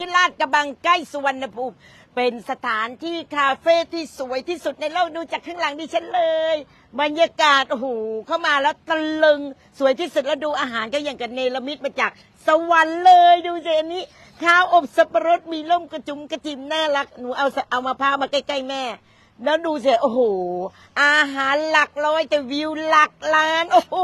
ที่ลาดกระบังใกล้สุวรรณภูมิ เป็นสถานที่คาเฟ่ที่สวยที่สุดในโลกดูจากข้างหลังดิฉันเลย บรรยากาศโอ้โหเข้ามาแล้วตะลึงสวยที่สุดแล้วดูอาหารก็อย่างกับเนรมิตมาจากสวรรค์เลยดูสิอันนี้ข้าวอบสับปะรดมีล่มกระจุมกระจิมน่ารักหนูเอาเอามาพร้าวมาใกล้ๆแม่ แล้วดูสิโอ้โห อาหารหลักร้อยแต่วิวหลักล้าน โอ้โห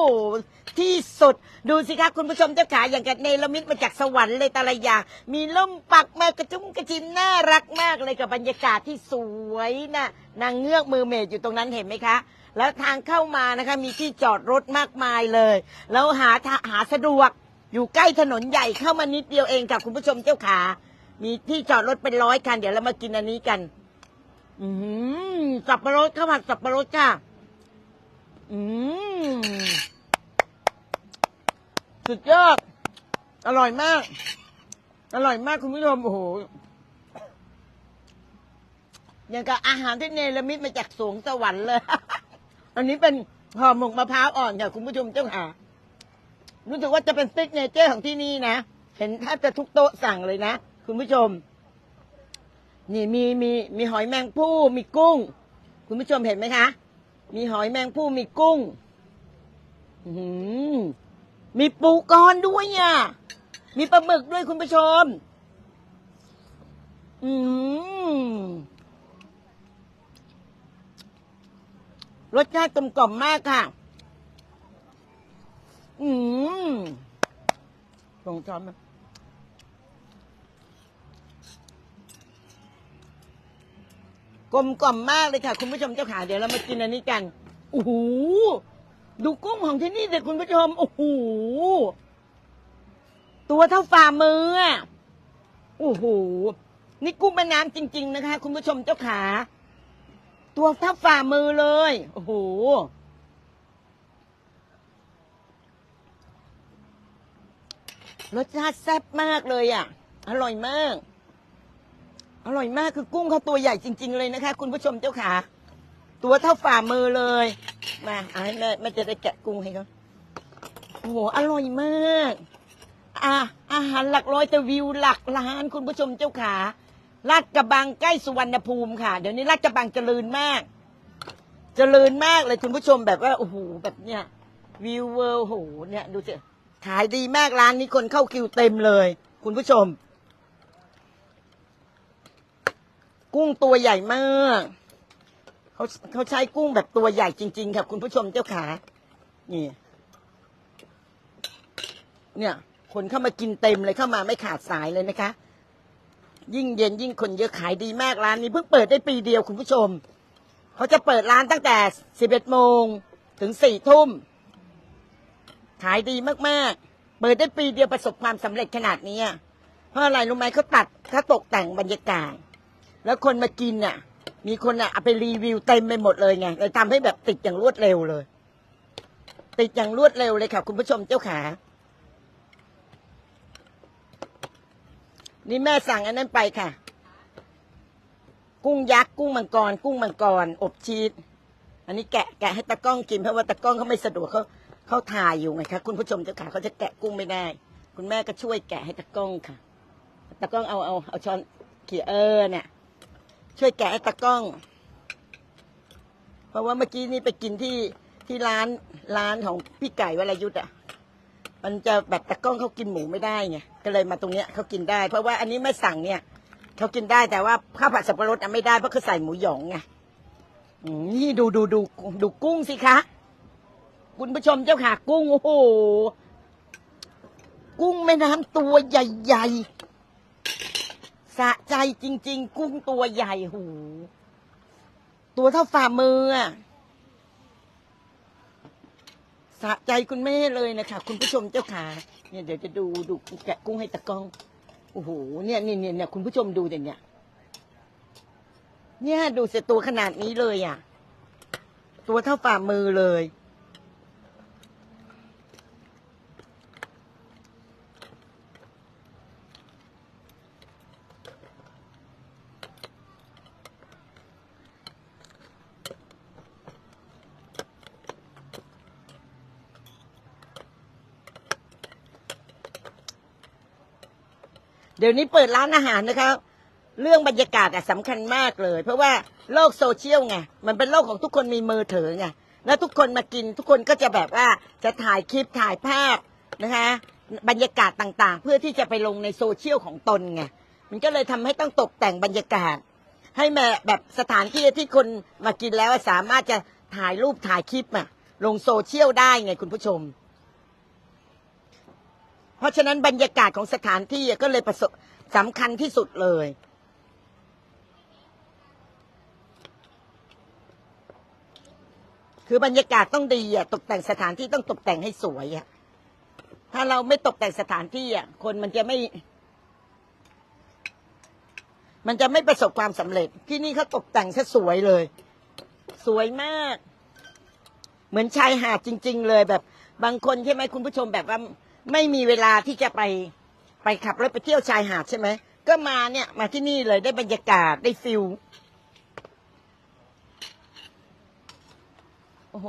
ที่สุด ดูสิคะคุณผู้ชมเจ้าขาอย่างกับเนรมิตมาจากสวรรค์เลยแต่ละอย่าง มีล่มปักมากระจุ้มกระจิมน่ารักมากเลยกับบรรยากาศที่สวยนะนางเงือกมือเมดอยู่ตรงนั้นเห็นไหมคะ แล้วทางเข้ามานะคะมีที่จอดรถมากมายเลย แล้วหาทาหาสะดวกอยู่ใกล้ถนนใหญ่เข้ามานิดเดียวเองกับคุณผู้ชมเจ้าขา มีที่จอดรถเป็นร้อยคันเดี๋ยวเรามากินอันนี้กัน อืมสับปะรดข้าวผัดสับปะรดค่ะอืมสุดยอด อร่อยมาก อร่อยมากคุณผู้ชมโอ้โหอย่างกับอาหารที่เนรมิตมาจากสวงสวรรค์เลย อันนี้เป็นห่อหมกมะพร้าวอ่อนค่ะคุณผู้ชมเจ้าค่ะรู้สึกว่าจะเป็นซิกเนเจอร์ของที่นี่นะ เห็นแทบจะทุกโต๊ะสั่งเลยนะ คุณผู้ชม นี่มีมีมีหอยแมงผู้มีกุ้ง คุณผู้ชมเห็นไหมคะ มีหอยแมงผู้มีกุ้งหือมีปูกรด้วยอะมีปลาหมึกด้วยคุณผู้ชม อืมรสชาติกลมกล่อมมากค่ะ อืมลงช้อนมา กลมกล่อมมากเลยค่ะ คุณผู้ชมเจ้าขาเดี๋ยวเรามากินอันนี้กันโอ้โหดูกุ้งของที่นี่เด็กคุณผู้ชมโอ้โหตัวเท่าฝ่ามืออะโอ้โหนี่กุ้งแม่น้ำจริง ๆ นะคะ คุณผู้ชมเจ้าขา ตัวเท่าฝ่ามือเลยโอ้โหรสชาติแซ่บมากเลยอะ อร่อยมาก อร่อยมากคือกุ้งเขาตัวใหญ่จริง ๆ เลยนะคะ คุณผู้ชมเจ้าขาตัวเท่าฝ่ามือเลยมาเอาให้แม่แม่จะได้แกะกุ้งให้เขาโอ้โหอร่อยมากอะอาหารหลักร้อยแต่วิวหลักล้านคุณผู้ชมเจ้าขาลาดกระบังใกล้สุวรรณภูมิค่ะ เดี๋ยวนี้ลาดกระบังเจริญมาก เจริญมากเลยคุณผู้ชมแบบว่าโอ้โหแบบเนี้ยวิวเวอร์โอ้โหเนี่ยดูสิขายดีมากร้านนี้คนเข้าคิวเต็มเลย คุณผู้ชม กุ้งตัวใหญ่มากเขาเขาใช้กุ้งแบบตัวใหญ่จริง ๆ ครับ คุณผู้ชมเจ้าขานี่ เนี่ย คนเข้ามากินเต็มเลยเข้ามาไม่ขาดสายเลยนะคะ ยิ่งเย็นยิ่งคนเยอะขายดีมากร้านนี้เพิ่งเปิดได้ปีเดียวคุณผู้ชมเขาจะเปิดร้านตั้งแต่สิบเอ็ดโมงถึงสี่ทุ่ม ขายดีมาก ๆ เปิดได้ปีเดียวประสบความสำเร็จขนาดนี้อะเพราะอะไรรู้ไหมเขาตัดเขาตกแต่งบรรยากาศ แล้วคนมากินน่ะ มีคนน่ะเอาไปรีวิวเต็มไปหมดเลยไงเลยทำให้แบบติดอย่างรวดเร็วเลย ติดอย่างรวดเร็วเลยค่ะ คุณผู้ชมเจ้าขา นี่แม่สั่งอันนั้นไปค่ะ กุ้งยักษ์กุ้งมังกร กุ้งมังกร อบชีสอันนี้แกะแกะให้ตะกล้องกินเพราะว่าตะกล้องเขาไม่สะดวกเขาเขาถ่ายอยู่ไงคะคุณผู้ชมเจ้าขาเขาจะแกะกุ้งไม่ได้ คุณแม่ก็ช่วยแกะให้ตะกล้องค่ะตะกล้องเอาเอาเอาช้อนเขี่ยเออเนี่ย ช่วยแกะตะกล้อง เพราะว่าเมื่อกี้นี้ไปกินที่ที่ร้านร้านของพี่ไก่วรยุทธ์อะ มันจะแบบตะกล้องเขากินหมูไม่ได้ไงก็เลยมาตรงเนี้ยเขากินได้ เพราะว่าอันนี้ไม่สั่งเนี่ยเขากินได้แต่ว่าข้าวผัดสับปะรดอะไม่ได้เพราะเขาใส่หมูหยองไงนี่ดูดูดูดูกุ้งสิคะคุณผู้ชมเจ้าค่ะกุ้งโอ้โห กุ้งแม่น้ำตัวใหญ่ ๆ สะใจจริง ๆ กุ้งตัวใหญ่หู ตัวเท่าฝ่ามืออะสะใจคุณแม่เลยนะคะคุณผู้ชมเจ้าขาเนี่ยเดี๋ยวจะดูดูแกะกุ้งให้ตะกล้องโอ้โหเนี่ยเนี่ยเนี่ยเนี่ยคุณผู้ชมดูเดี๋ยวเนี่ยเนี่ยดูเสร็จตัวขนาดนี้เลยอะ ตัวเท่าฝ่ามือเลย เดี๋ยวนี้เปิดร้านอาหารนะคะเรื่องบรรยากาศอะสำคัญมากเลย เพราะว่าโลกโซเชียลไงมันเป็นโลกของทุกคนมีมือถือไงแล้วทุกคนมากินทุกคนก็จะแบบว่าจะถ่ายคลิปถ่ายภาพนะคะบรรยากาศต่างๆ เพื่อที่จะไปลงในโซเชียลของตนไงมันก็เลยทำให้ต้องตกแต่งบรรยากาศ ให้แม่แบบสถานที่ที่คนมากินแล้วสามารถจะถ่ายรูปถ่ายคลิปอะลงโซเชียลได้ไงคุณผู้ชม เพราะฉะนั้นบรรยากาศของสถานที่ก็เลยประสบสำคัญที่สุดเลย คือบรรยากาศต้องดีอะตกแต่งสถานที่ต้องตกแต่งให้สวยอะถ้าเราไม่ตกแต่งสถานที่อะคนมันจะไม่ มันจะไม่ประสบความสำเร็จ ที่นี่เขาตกแต่งซะสวยเลย สวยมาก เหมือนชายหาดจริง ๆ เลยแบบ บางคนใช่ไหมคุณผู้ชมแบบว่า ไม่มีเวลาที่จะไปไปขับรถไปเที่ยวชายหาดใช่ไหม ก็มาเนี่ยมาที่นี่เลยได้บรรยากาศได้ฟิลโอ้โห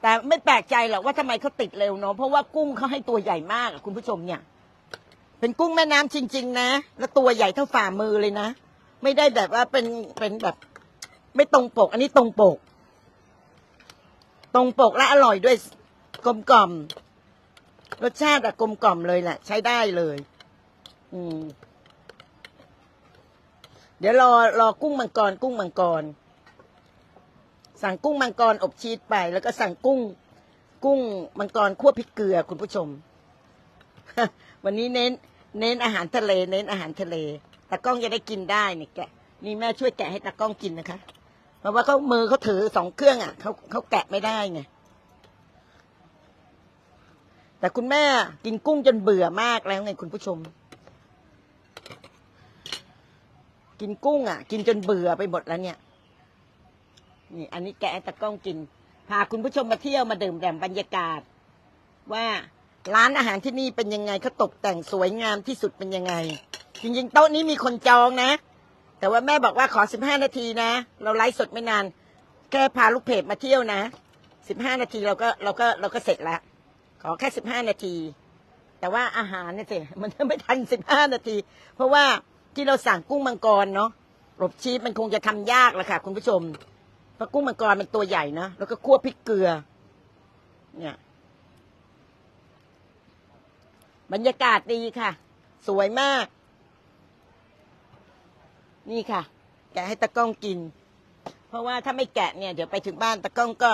แต่ไม่แปลกใจหรอกว่าทำไมเขาติดเร็วเนาะเพราะว่ากุ้งเขาให้ตัวใหญ่มากคุณผู้ชมเนี่ย เป็นกุ้งแม่น้ำจริง ๆ นะ แล้วตัวใหญ่เท่าฝ่ามือเลยนะ ไม่ได้แบบว่าเป็นเป็นแบบ ไม่ตรงปก อันนี้ตรงปก ตรงปกและอร่อยด้วยกลมกล่อม รสชาติอะกลมกล่อมเลยแหละ ใช้ได้เลย อืม เดี๋ยวรอรอกุ้งมังกร กุ้งมังกร สั่งกุ้งมังกรอบชีสไป แล้วก็สั่งกุ้ง กุ้งมังกรคั่วพริกเกลือคุณผู้ชม วันนี้เน้น เน้นอาหารทะเล เน้นอาหารทะเลตากล้องจะได้กินได้เนี่ยแกะนี่แม่ช่วยแกะให้ตากล้องกินนะคะ เพราะว่าเขามือเขาถือสองเครื่องอะเขาเขาแกะไม่ได้ไง แต่คุณแม่กินกุ้งจนเบื่อมากแล้วไงคุณผู้ชม กินกุ้งอะ กินจนเบื่อไปหมดแล้วเนี่ย นี่ อันนี้แกตากล้องกิน พาคุณผู้ชมมาเที่ยวมาดื่มด่ำบรรยากาศ ว่าร้านอาหารที่นี่เป็นยังไงเขาตกแต่งสวยงามที่สุดเป็นยังไง จริงๆโต๊ะนี้มีคนจองนะ แต่ว่าแม่บอกว่าขอสิบห้านาทีนะ เราไลฟ์สดไม่นาน แค่พาลูกเพจมาเที่ยวนะสิบห้านาทีเราก็เราก็เราก็เสร็จแล้ว ขอแค่สิบห้านาที แต่ว่าอาหารเนี่ยสิมันไม่ทันสิบห้านาที เพราะว่าที่เราสั่งกุ้งมังกรเนาะอบชีสมันคงจะทำยากละค่ะ คุณผู้ชมเพราะกุ้งมังกรมันตัวใหญ่นะแล้วก็คั่วพริกเกลือ เนี่ย บรรยากาศดีค่ะ สวยมาก นี่ค่ะ แกะให้ตะก้องกิน เพราะว่าถ้าไม่แกะเนี่ย เดี๋ยวไปถึงบ้านตะก้องก็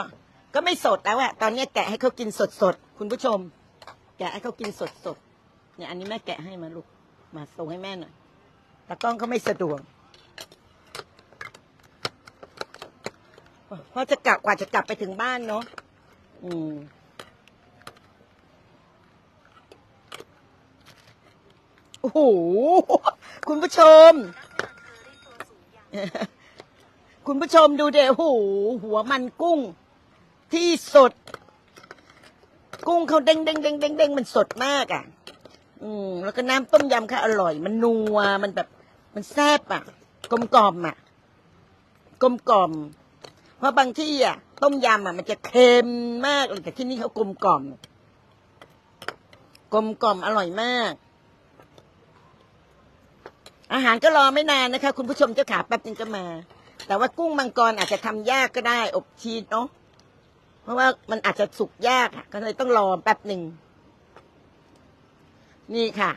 ก็ไม่สดแล้วอะตอนนี้แกะให้เขากินสดสดๆคุณผู้ชม แกะให้เขากินสดสดๆเนี่ยอันนี้แม่แกะให้มาลูกมาส่งให้แม่หน่อยตะกล้องเขาไม่สะดวกเพราะจะกลับกว่าจะกลับไปถึงบ้านเนาะอืมโอ้โหคุณผู้ชม คุณผู้ชมดูเดี๋ยวโอ้โหหัวมันกุ้ง ที่สดกุ้งเขาเด้งเด้งเด้งเด้งเด้งมันสดมากอะ อืม แล้วก็น้ำต้มยำค่ะอร่อย มันนัว มันแบบ มันแซ่บอะ กลมกล่อมอะ กลมกล่อม เพราะบางที่อะ ต้มยำอะ มันจะเค็มมากเลยแต่ที่นี่เขากลมกล่อม กลมกล่อมอร่อยมาก อาหารก็รอไม่นานนะคะ คุณผู้ชมเจ้าขาแป๊บนึงก็มา แต่ว่ากุ้งมังกรอาจจะทำยากก็ได้ อบชีสเนาะ ราะว่ามันอาจจะสุกยากก็เลยต้องรอแป๊บหนึ่ง นี่ค่ะ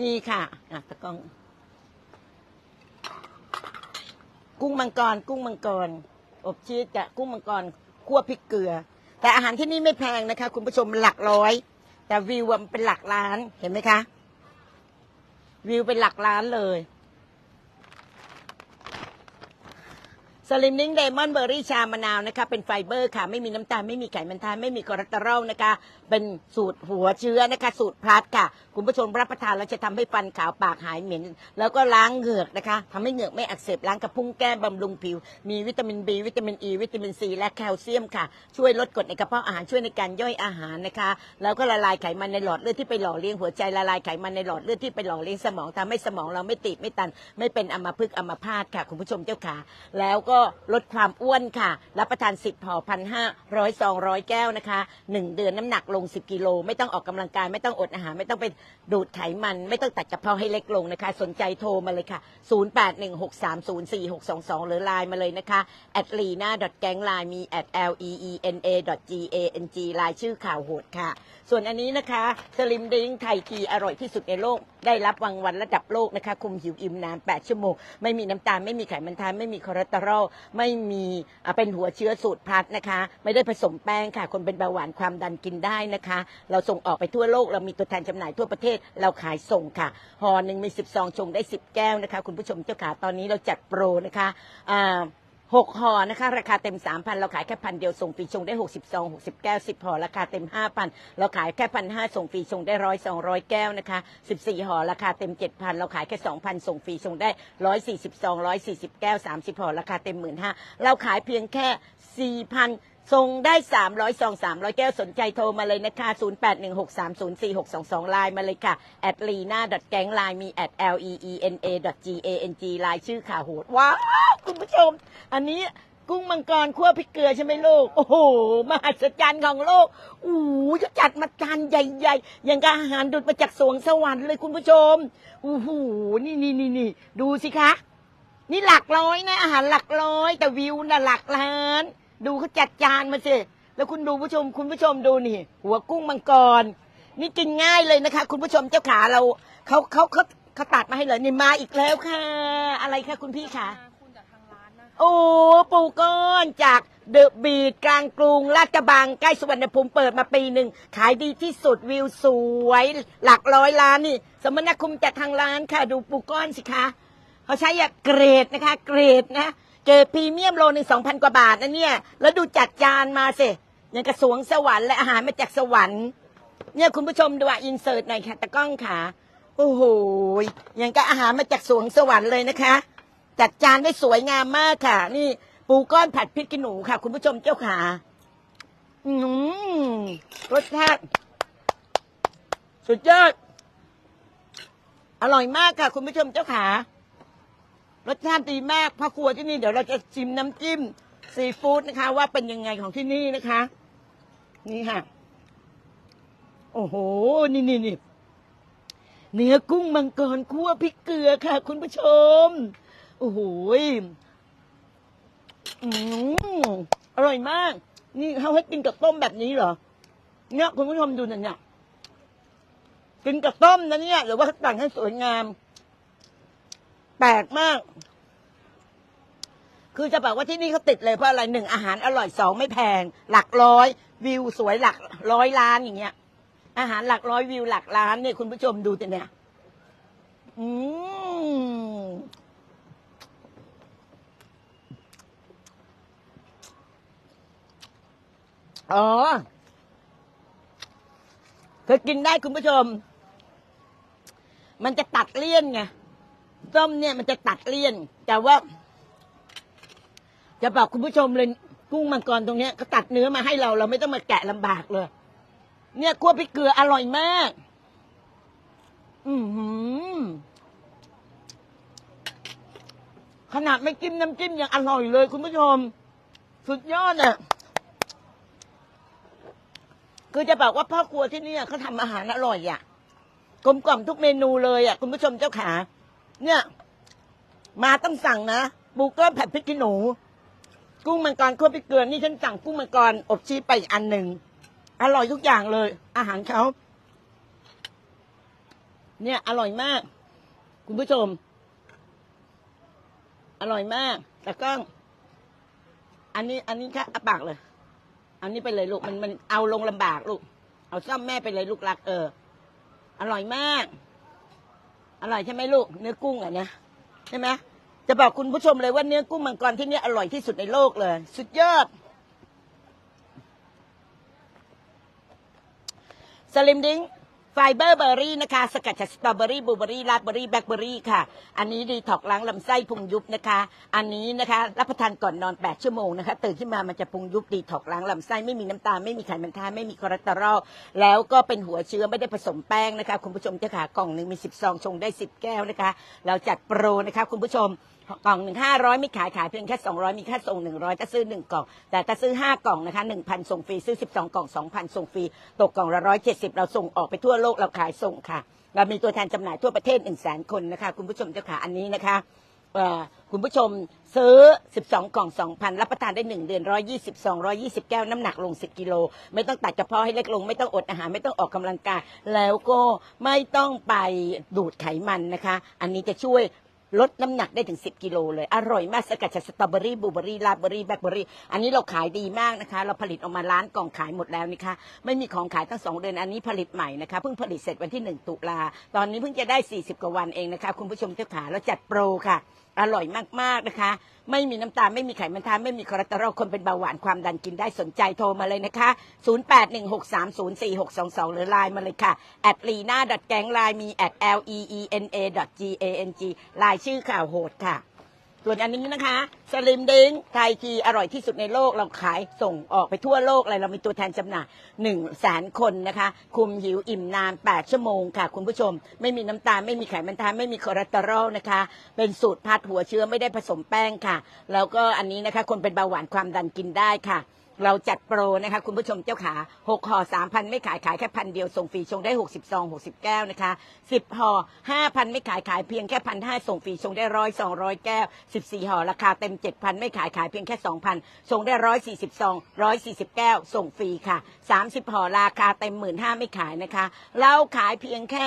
นี่ค่ะอะตะกล้อง กุ้งมังกร กุ้งมังกร อบชีสกับกุ้งมังกรคั่วพริกเกลือ แต่อาหารที่นี่ไม่แพงนะคะ คุณผู้ชมหลักร้อย แต่วิวมันเป็นหลักล้านเห็นไหมคะ วิวเป็นหลักล้านเลย สลิมนิ่งเดมอนเบอร์รี่ชามะนาวนะคะเป็นไฟเบอร์ค่ะ ไม่มีน้ำตาล ไม่มีไขมันทานไม่มีคอเลสเตอรอลนะคะ เป็นสูตรหัวเชื้อนะคะ สูตรพลัสค่ะ คุณผู้ชมรับประทานแล้วจะทำให้ฟันขาวปากหายเหม็น แล้วก็ล้างเหงือกนะคะทำให้เหงือกไม่อักเสบล้างกระพุ้งแก้มบำรุงผิว มีวิตามินบีวิตามินอ e, ีวิตามินซีและแคลเซียมค่ะ ช่วยลดกรดในกระเพาะอาหารช่วยในการย่อยอาหารนะคะ แล้วก็ละลายไขมันในหลอดเลือดที่ไปหล่อเลี้ยงหัวใจละลายไขมันในหลอดเลือดที่ไปหล่อเลี้ยงสมองทำให้สมองเราไม่ติดไม่ตัน ไม่เป็นอัมพฤกษ์อัมพาตค่ะ คุณผู้ชมเจ้าขาแล้วก็ก็ลดความอ้วนค่ะ รับประทาน 10ห่อพันห้าร้อยสองร้อยแก้วนะคะ 1 เดือนน้ำหนักลง 10 กิโล ไม่ต้องออกกำลังกาย ไม่ต้องอดอาหาร ไม่ต้องไปดูดไขมัน ไม่ต้องตัดกระเพาะให้เล็กลงนะคะ สนใจโทรมาเลยค่ะ 0816304622 หรือไลน์มาเลยนะคะ at lena gang line มี at l e e n a g a n g ไลน์ชื่อข่าวโหดค่ะ ส่วนอันนี้นะคะสลิมดิงไทยทีอร่อยที่สุดในโลก ได้รับรางวัลระดับโลกนะคะ คุมหิวอิ่มนาน8ชั่วโมง ไม่มีน้ำตาล ไม่มีไขมันทาน ไม่มีคอเลสเตอรอลไม่มีเป็นหัวเชื้อสูตรพัดนะคะ ไม่ได้ผสมแป้งค่ะ คนเป็นเบาหวานความดันกินได้นะคะ เราส่งออกไปทั่วโลก เรามีตัวแทนจำหน่ายทั่วประเทศเราขายส่งค่ะห่อหนึ่งมี10ซองชงได้ 10 แก้วนะคะ คุณผู้ชมเจ้าขาตอนนี้เราจัดโปรนะคะอ่า หกห่อนะคะ ราคาเต็ม3,000เราขายแค่พันเดียวส่งฟรีชงได้60ซอง60แก้ว10ห่อราคาเต็ม5,000เราขายแค่พันห้าส่งฟรีชงได้ร้อยสองร้อยแก้วนะคะ14ห่อราคาเต็ม7,000เราขายแค่2,000ส่งฟรีชงได้140ซอง140แก้ว30ห่อราคาเต็ม15,000เราขายเพียงแค่4,000 ส่งได้300ซอง300แก้วสนใจโทรมาเลยนะคะ0816304622ไลน์มาเลยค่ะ at lena gang line มี at l e e n a g a n g ไลน์ชื่อข่าวโหดว้าวคุณผู้ชม อันนี้กุ้งมังกรคั่วพริกเกลือใช่ไหมลูก โอ้โห มหัศจรรย์ของโลกอู้จะจัดมาจานใหญ่ๆ อย่างกับอาหารดุดมาจากสวงสวรรค์เลยคุณผู้ชมอู้หูนี่นี่นี่นี่ดูสิคะ นี่หลักร้อยนะ อาหารหลักร้อย แต่วิวน่ะหลักล้าน ดูเขาจัดจานมาสิแล้วคุณดูผู้ชม คุณผู้ชมดูนี่ หัวกุ้งมังกร นี่กินง่ายเลยนะคะ คุณผู้ชมเจ้าขาเราเขาเขาเขาเขาตัดมาให้เลยนี่มาอีกแล้วค่ะ อะไรคะคุณพี่คะมาคุณจากทางร้านนะคะโอ้ปูก้อนจากเดอะบีดกลางกรุงลาดกระบัง ใกล้สุวรรณภูมิเปิดมาปีหนึ่ง ขายดีที่สุดวิวสวย หลักร้อยล้านนี่ สมณคุมจากทางร้านค่ะ ดูปูก้อนสิคะเขาใช้อะเกรดนะคะ เกรดนะ เกรดพรีเมียมโลหนึ่งสองพันกว่าบาทนะเนี่ย แล้วดูจัดจานมาสิยังกระสวงสวรรค์และอาหารมาจากสวรรค์ เนี่ยคุณผู้ชมดูอะอินเสิร์ตหน่อยค่ะตะก้องขาโอ้โหยังกับอาหารมาจากสวงสวรรค์เลยนะคะ จัดจานได้สวยงามมากค่ะ นี่ปูก้อนผัดพริกขี้หนูค่ะ คุณผู้ชมเจ้าขาอืมรสชาติสุดยอดอร่อยมากค่ะ คุณผู้ชมเจ้าขา รสชาติดีมากพ่อครัวที่นี่เดี๋ยวเราจะชิมน้ำจิ้มซีฟู้ดนะคะ ว่าเป็นยังไงของที่นี่นะคะ นี่ค่ะ โอ้โห นี่นี่นี่เนื้อกุ้งมังกรคั่วพริกเกลือค่ะ คุณผู้ชม โอ้โหอืมอร่อยมาก นี่เขาให้กินกับต้มแบบนี้เหรอ เนี่ยคุณผู้ชมดูน่อยเนี่ยกินกับต้มนะเนี่ยหรือว่าเขาแต่งให้สวยงาม แปลกมาก คือจะบอกว่าที่นี่เขาติดเลยเพราะอะไรหนึ่งอาหารอร่อยสองไม่แพง หลักร้อย วิวสวยหลักร้อยล้านอย่างเงี้ย อาหารหลักร้อยวิวหลักล้านเนี่ยคุณผู้ชมดูแต่เนี่ย อืมอ๋อเคยกินได้คุณผู้ชม มันจะตัดเลี่ยนไง ส้มเนี่ยมันจะตัดเลี่ยน แต่ว่า จะบอกคุณผู้ชมเลยกุ้งมังกรตรงเนี้ยเขาตัดเนื้อมาให้เรา เราไม่ต้องมาแกะลำบากเลย เนี่ยคั่วพริกเกลืออร่อยมาก อือหือ ขนาดไม่จิ้มน้ำจิ้มยังอร่อยเลย คุณผู้ชม สุดยอดอะคือจะบอกว่าพ่อครัวที่นี่เขาทำอาหารอร่อยอะกลมกล่อมทุกเมนูเลยอะคุณผู้ชมเจ้าขา เนี่ย มาต้องสั่งนะบูเกิ้ลผัดพริกขี้หนู กุ้งมังกรคั่วพริกเกลือนี่ฉันสั่งกุ้งมังกรอบชีสไปอีกอันหนึ่งอร่อยทุกอย่างเลย อาหารเขาเนี่ย อร่อยมาก คุณผู้ชม อร่อยมากแต่ก็อันนี้ อันนี้แค่อาปากเลย อันนี้ไปเลยลูกมันมันเอาลงลำบากลูก เอาซ่อมแม่ไปเลยลูกรักเออ อร่อยมาก อร่อยใช่ไหมลูกเนื้อกุ้งอะนะใช่ไหมจะบอกคุณผู้ชมเลยว่าเนื้อกุ้งมังกรที่นี่อร่อยที่สุดในโลกเลย สุดยอดสลิมดิ้ง ไฟเบอร์เบอร์รี่นะคะ สกัดจากสตรอเบอรี่บลูเบอรี่ราสเบอรี่แบล็คเบอรี่ค่ะ อันนี้ดีถอกล้างลำไส้พุงยุบนะคะ อันนี้นะคะ รับประทานก่อนนอน 8 ชั่วโมงนะคะ ตื่นขึ้นมามันจะพุงยุบดีถอกล้างลำไส้ไม่มีน้ำตาลไม่มีไขมันทานไม่มีคอเลสเตอรอลแล้วก็เป็นหัวเชื้อไม่ได้ผสมแป้งนะคะ คุณผู้ชมเจ้าขากล่องหนึ่งมี10ซองชงได้ 10 แก้วนะคะ เราจัดโปรนะคะคุณผู้ชม กล่องหนึ่งห้าร้อยไม่ขายขายเพียงแค่สองร้อยมีค่าส่งหนึ่งร้อยถ้าซื้อหนึ่งกล่อง แต่ถ้าซื้อห้ากล่องนะคะหนึ่งพันส่งฟรีซื้อสิบสองกล่องสองพันส่งฟรีตกกล่องละร้อยเจ็ดสิบเราส่งออกไปทั่วโลกเราขายส่งค่ะ เรามีตัวแทนจำหน่ายทั่วประเทศหนึ่งแสนคนนะคะคุณผู้ชมเจ้าขาอันนี้นะคะคุณผู้ชมซื้อ 12 กล่อง 2,000 รับประทานได้ 1 เดือน 120 220 แก้ว น้ำหนักลง 10 กิโล ไม่ต้องตัดกระเพาะให้เล็กลง ไม่ต้องอดอาหาร ไม่ต้องออกกำลังกาย แล้วก็ไม่ต้องไปดูดไขมันนะคะ อันนี้จะช่วย ลดน้ำหนักได้ถึง 10 กิโลเลย อร่อยมากสกัดจากสตรอเบอรี่บลูเบอรี่ลาเบอรี่แบล็คเบอรี่อันนี้เราขายดีมากนะคะ เราผลิตออกมาล้านกล่องขายหมดแล้วนะคะ ไม่มีของขายตั้งสองเดือนอันนี้ผลิตใหม่นะคะ เพิ่งผลิตเสร็จวันที่ 1 ตุลาตอนนี้เพิ่งจะได้ 40 กว่าวันเองนะคะ คุณผู้ชมเจ้าขาแล้วจัดโปรค่ะอร่อยมาก ๆ นะคะ ไม่มีน้ำตาล ไม่มีไขมันทาน ไม่มีคอเลสเตอรอลคนเป็นเบาหวานความดันกินได้สนใจโทรมาเลยนะคะ 0816304622 หรือไลน์มาเลยค่ะ at lina gang ไลน์มี at l e e n a g a n g ไลน์ชื่อข่าวโหดค่ะ ส่วนอันนี้นะคะ สลิมดิ้งไทยทีอร่อยที่สุดในโลกเราขายส่งออกไปทั่วโลกเลยเรามีตัวแทนจำหน่ายหนึ่งแสนคนนะคะ คุมหิวอิ่มนาน 8 ชั่วโมงค่ะ คุณผู้ชม ไม่มีน้ำตาล ไม่มีไขมันทานไม่มีคอเลสเตอรอลนะคะ เป็นสูตรพัดหัวเชื้อไม่ได้ผสมแป้งค่ะ แล้วก็อันนี้นะคะ คนเป็นเบาหวานความดันกินได้ค่ะ เราจัดโปรนะคะคุณผู้ชมเจ้าขาหกห่อสามพันไม่ขายขายแค่พันเดียวส่งฟรีชงได้หกสิบซองหกสิบแก้วนะคะสิบห่อห้าพันไม่ขายขายเพียงแค่พันห้าส่งฟรีชงได้ร้อยสองร้อยแก้วสิบสี่ห่อราคาเต็มเจ็ดพันไม่ขายขายเพียงแค่สองพันชงได้ร้อยสี่สิบซองร้อยสี่สิบแก้วส่งฟรีค่ะสามสิบห่อราคาเต็มหมื่นห้าไม่ขายนะคะ เราขายเพียงแค่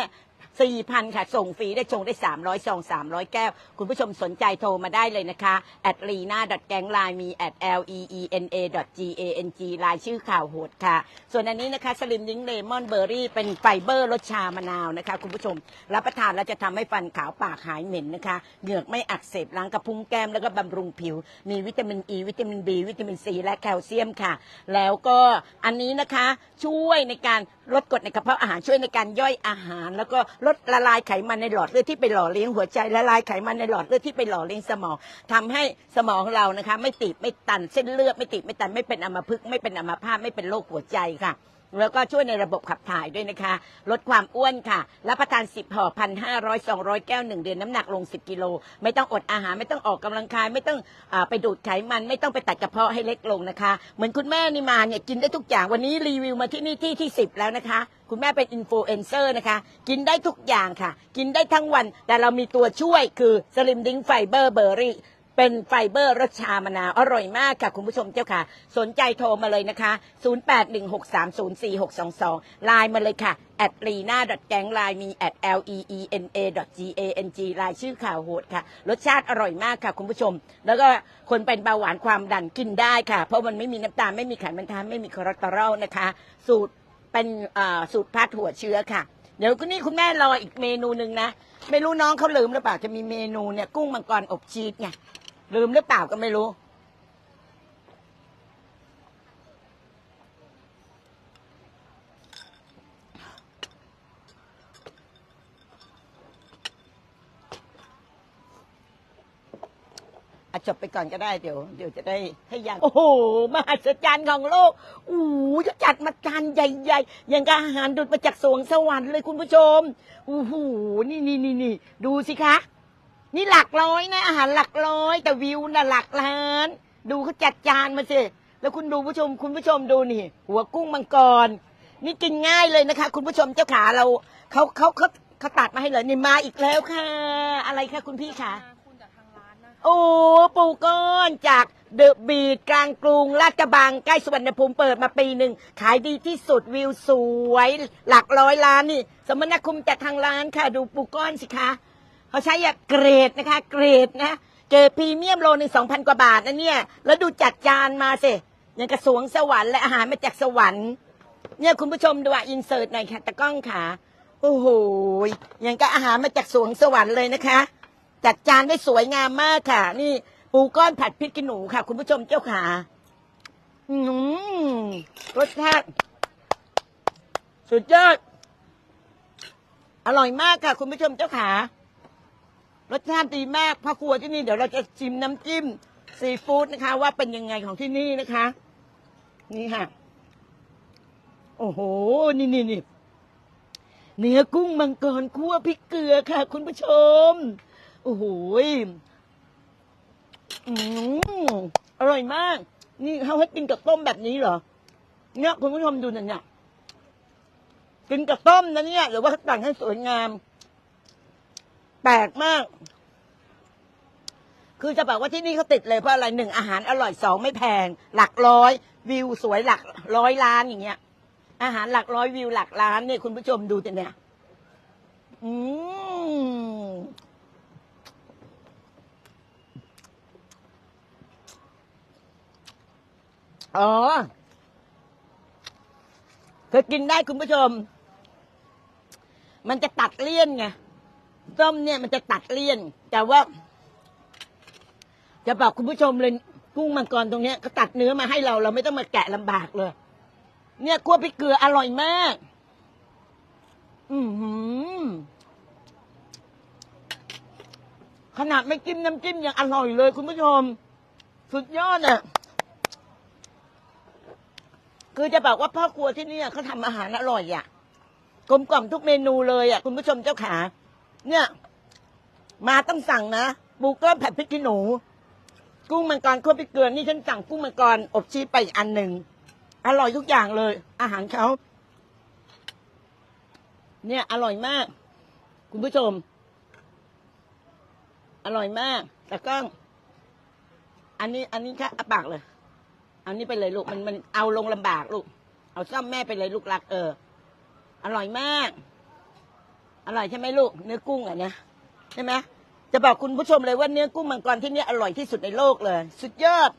สี่พันค่ะ ส่งฟรีได้ชงได้ 300ซอง300 แก้ว คุณผู้ชมสนใจโทรมาได้เลยนะคะ at lina gang line มี at l e e n a g a n g ลายชื่อข่าวโหดค่ะ ส่วนอันนี้นะคะสลิมดิ้งเลมอนเบอร์รี่เป็นไฟเบอร์รสชามะนาวนะคะ คุณผู้ชม รับประทานแล้วจะทำให้ฟันขาวปากหายเหม็นนะคะ เหงือกไม่อักเสบล้างกระพุ้งแก้มแล้วก็บำรุงผิว มีวิตามินอ e, ีวิตามินบีวิตามินซีและแคลเซียมค่ะ แล้วก็อันนี้นะคะช่วยในการลดกรดในกระเพาะอาหารช่วยในการย่อยอาหารแล้วก็ลดละลายไขมันในหลอดเลือดที่ไปหล่อเลี้ยงหัวใจละลายไขมันในหลอดเลือดที่ไปหล่อเลี้ยงสมองทำให้สมองเรานะคะ ไม่ติดไม่ตันเส้นเลือดไม่ติดไม่ตันไม่เป็นอัมพฤกษ์ไม่เป็นอัมพาตไม่เป็นโรคหัวใจค่ะ แล้วก็ช่วยในระบบขับถ่ายด้วยนะคะ ลดความอ้วนค่ะ รับประทาน 10ห่อพันห้าร้อยสองร้อยแก้วหนึ่งเดือนน้ำหนักลง 10 กิโล ไม่ต้องอดอาหารไม่ต้องออกกำลังกาย ไม่ต้องอไปดูดไขมัน ไม่ต้องไปตัดกระเพาะให้เล็กลงนะคะ เหมือนคุณแม่นี่มาเนี่ยกินได้ทุกอย่างวันนี้รีวิวมาที่นี่ที่ที่ 10 แล้วนะคะ คุณแม่เป็นอินฟลูเอนเซอร์นะคะ กินได้ทุกอย่างค่ะ กินได้ทั้งวัน แต่เรามีตัวช่วยคือสลิมดิ้งไฟเบอร์เบอร์รี่ เป็นไฟเบอร์รสชามะนาว อร่อยมากค่ะ คุณผู้ชมเจ้าค่ะ สนใจโทรมาเลยนะคะ 0816304622ไลน์มาเลยค่ะ at lina gang ไลน์มี at l e e n a g a n g ไลน์ชื่อข่าวโหดค่ะ รสชาติอร่อยมากค่ะ คุณผู้ชม แล้วก็คนเป็นเบาหวานความดันกินได้ค่ะ เพราะมันไม่มีน้ำตาลไม่มีไขมันทานไม่มีคอเลสเตอรอลนะคะ สูตรเป็นอ่าสูตรพัดหัวเชื้อค่ะเดี๋ยวคุณนี่คุณแม่รออีกเมนูหนึ่งนะ ไม่รู้น้องเขาลืมหรือเปล่าจะมีเมนูเนี่ยกุ้งมังกรอบชีสไง ลืมหรือเปล่าก็ไม่รู้อะจบไปก่อนก็ได้เดี๋ยวเดี๋ยวจะได้ให้ยังโอ้โหมหัศจรรย์ของโลกโอ้จะจัดมาจานใหญ่ๆ อย่างกับอาหารดุดมาจากสวงสวรรค์เลยคุณผู้ชมโอ้โหนี่นี่นี่นี่ดูสิคะ นี่หลักร้อยนะอาหารหลักร้อย แต่วิวน่ะหลักล้าน ดูเขาจัดจานมาสิแล้วคุณดูผู้ชม คุณผู้ชมดูนี่ หัวกุ้งมังกร นี่กินง่ายเลยนะคะ คุณผู้ชมเจ้าขาเราเขาเขาเขาเขาตัดมาให้เลยนี่มาอีกแล้วค่ะ อะไรคะคุณพี่คะมาคุณจากทางร้านนะโอ้ปูก้อนจากเดอะบีดกลางกรุงลาดกระบังใกล้สุวรรณภูมิเปิดมาปีหนึ่ง ขายดีที่สุดวิวสวย หลักร้อยล้านนี่ สมนาคุมจากทางร้านค่ะ ดูปูก้อนสิคะ เขาใช้อะเกรดนะคะ เกรดนะเกรดพรีเมียมโลหนึ่งสองพันกว่าบาทนะเนี่ย แล้วดูจัดจานมาสิอย่างกระสวงสวรรค์และอาหารมาจากสวรรค์ เนี่ยคุณผู้ชมดูอะอินเสิร์ตหน่อยค่ะตะกล้องขาโอ้โหอย่างกับอาหารมาจากสวงสวรรค์เลยนะคะ จัดจานได้สวยงามมากค่ะ นี่ปูก้อนผัดพริกขี้หนูค่ะ คุณผู้ชมเจ้าขาอืมรสชาติสุดยอดอร่อยมากค่ะ คุณผู้ชมเจ้าขา รสชาติดีมากพ่อครัวที่นี่เดี๋ยวเราจะชิมน้ำจิ้มซีฟู้ดนะคะ ว่าเป็นยังไงของที่นี่นะคะ นี่ค่ะ โอ้โห นี่นี่นี่เนื้อกุ้งมังกรคั่วพริกเกลือค่ะ คุณผู้ชม โอ้โหยอืมอร่อยมาก นี่เขาให้กินกับต้มแบบนี้เหรอ เนี่ยคุณผู้ชมดูน่เนี่ยกินกับต้มนะเนี่ยหรือว่าเขาแต่งให้สวยงาม ปลกมาก คือจะบอกว่าที่นี่เขาติดเลยเพราะอะไรหนึ่งอาหารอร่อยสองไม่แพง หลักร้อย วิวสวยหลักร้อยล้านอย่างเงี้ย อาหารหลักร้อยวิวหลักล้านเนี่ยคุณผู้ชมดูแต่เนี่ย อืมอ๋อเธอกินได้คุณผู้ชม มันจะตัดเลี่ยนไง ส้มเนี่ยมันจะตัดเลี่ยน แต่ว่า จะบอกคุณผู้ชมเลยกุ้งมังกรตรงเนี้ยก็ตัดเนื้อมาให้เรา เราไม่ต้องมาแกะลำบากเลย เนี่ยคั่วพริกเกลืออร่อยมาก อือหือขนาดไม่จิ้มน้ำจิ้มยังอร่อยเลย คุณผู้ชม สุดยอดอะ คือจะบอกว่าพ่อครัวที่นี่เขาทำอาหารอร่อยอะกลมกล่อมทุกเมนูเลยอะ คุณผู้ชมเจ้าขา เนี่ย มาต้องสั่งนะปูก้อนผัดพริกขี้หนู กุ้งมังกรคั่วพริกเกลือนี่ฉันสั่งกุ้งมังกรอบชีสไปอีกอันหนึ่งอร่อยทุกอย่างเลย อาหารเขาเนี่ย อร่อยมาก คุณผู้ชม อร่อยมากแต่ก็อันนี้ อันนี้แค่อาปากเลยเอานี้ไปเลยลูกมันมันเอาลงลำบากลูก เอาซ่อมแม่ไปเลยลูกรักเออ อร่อยมาก อร่อยใช่ไหมลูกเนื้อกุ้งอะนะใช่ไหมจะบอกคุณผู้ชมเลยว่าเนื้อกุ้งมังกรที่นี่อร่อยที่สุดในโลกเลย สุดยอด